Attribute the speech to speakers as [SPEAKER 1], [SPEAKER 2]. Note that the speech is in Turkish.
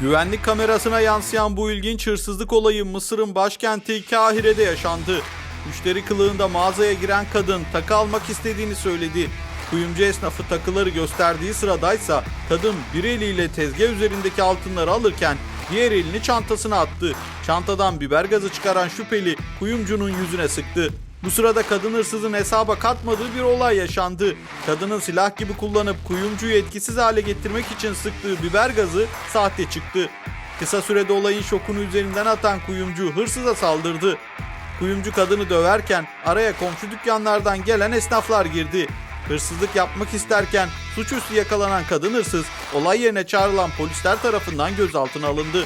[SPEAKER 1] Güvenlik kamerasına yansıyan bu ilginç hırsızlık olayı Mısır'ın başkenti Kahire'de yaşandı. Müşteri kılığında mağazaya giren kadın takı almak istediğini söyledi. Kuyumcu esnafı takıları gösterdiği sıradaysa kadın bir eliyle tezgah üzerindeki altınları alırken diğer elini çantasına attı. Çantadan biber gazı çıkaran şüpheli kuyumcunun yüzüne sıktı. Bu sırada kadın hırsızın hesaba katmadığı bir olay yaşandı. Kadının silah gibi kullanıp kuyumcuyu etkisiz hale getirmek için sıktığı biber gazı sahte çıktı. Kısa sürede olayın şokunu üzerinden atan kuyumcu hırsıza saldırdı. Kuyumcu kadını döverken araya komşu dükkanlardan gelen esnaflar girdi. Hırsızlık yapmak isterken suçüstü yakalanan kadın hırsız olay yerine çağrılan polisler tarafından gözaltına alındı.